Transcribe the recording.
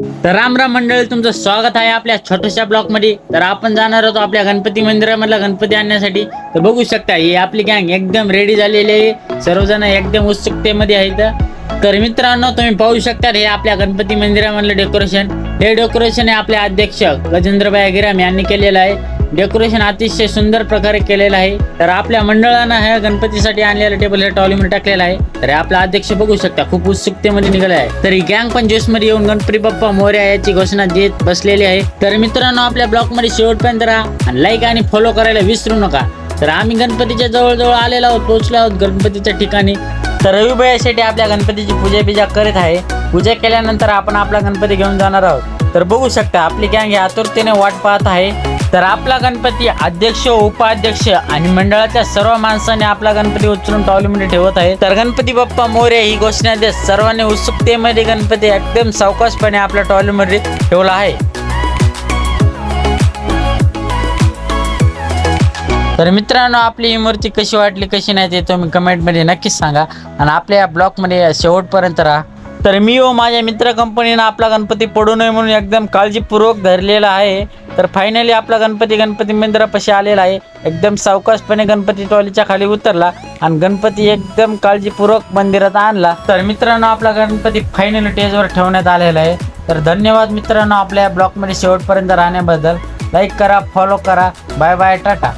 तर राम राम मंडळी तुमचं स्वागत आहे आपल्या छोट्याशा ब्लॉकमध्ये तर आपण जाणार आहोत आपल्या गणपती मंदिरामधला गणपती आणण्यासाठी. तर बघू शकता ही आपली गँग एकदम रेडी झालेली आहे. सर्वजण एकदम उत्सुकतेमध्ये आहेत. तर मित्रांनो तुम्ही पाहू शकता हे आपल्या गणपती मंदिरामधलं डेकोरेशन हे डेकोरेशन हे आपले अध्यक्ष गजेंद्रभाई गिराम यांनी केलेलं आहे. डेकोरेशन अतिशय सुंदर प्रकारे केलेलं आहे. तर आपल्या मंडळानं ह्या गणपतीसाठी आणलेलं टेबल हे टॉलीमध्ये टाकलेलं आहे. तर आपला अध्यक्ष बघू शकता खूप उत्सुकतेमध्ये निघाले आहे तर ही गँग पण ज्यूसमध्ये येऊन गणपती बाप्पा मोर्या याची घोषणा देत बसलेली आहे. तर मित्रांनो आपल्या ब्लॉगमध्ये शेवटपर्यंत राहा आणि लाईक आणि फॉलो करायला विसरू नका. तर आम्ही गणपतीच्या जवळजवळ आलेलो आहोत पोहोचलो आहोत गणपतीच्या ठिकाणी. तर रविबाई शेट्टी आपल्या गणपतीची पूजा बिजा करीत आहे. पूजा केल्यानंतर आपण आपला गणपती घेऊन जाणार आहोत. तर बघू शकता आपली गँग ही आतुरतेने वाट पाहत आहे. तर आपला गणपती अध्यक्ष उपाध्यक्ष आणि मंडळाच्या सर्व माणसाने आपला गणपती उचलून टावलीमध्ये ठेवत आहे. तर गणपती बाप्पा मोरे ही घोषणा देत सर्वांनी उत्सुकतेमध्ये गणपती एकदम सावकाशपणे आपल्या टॉलीमध्ये ठेवला आहे. तर मित्रांनो आपली ही मूर्ती कशी वाटली कशी नाही ते तुम्ही कमेंटमध्ये नक्कीच सांगा. आणि आपल्या या ब्लॉगमध्ये शेवटपर्यंत राहा. तर मी व माझ्या मित्र कंपनीनं आपला गणपती पडू नये म्हणून एकदम काळजीपूर्वक धरलेला आहे. तर फायनली आपला गणपती गणपती मंदिरापाशी आलेला आहे. एकदम सावकाशपणे गणपती टॉलीच्या खाली उतरला आणि गणपती एकदम काळजीपूर्वक मंदिरात आणला. तर मित्रांनो आपला गणपती फायनली टेजवर ठेवण्यात आलेला आहे. तर धन्यवाद मित्रांनो आपल्या ब्लॉगमध्ये शेवटपर्यंत राहण्याबद्दल. लाईक करा फॉलो करा. Bye bye tata.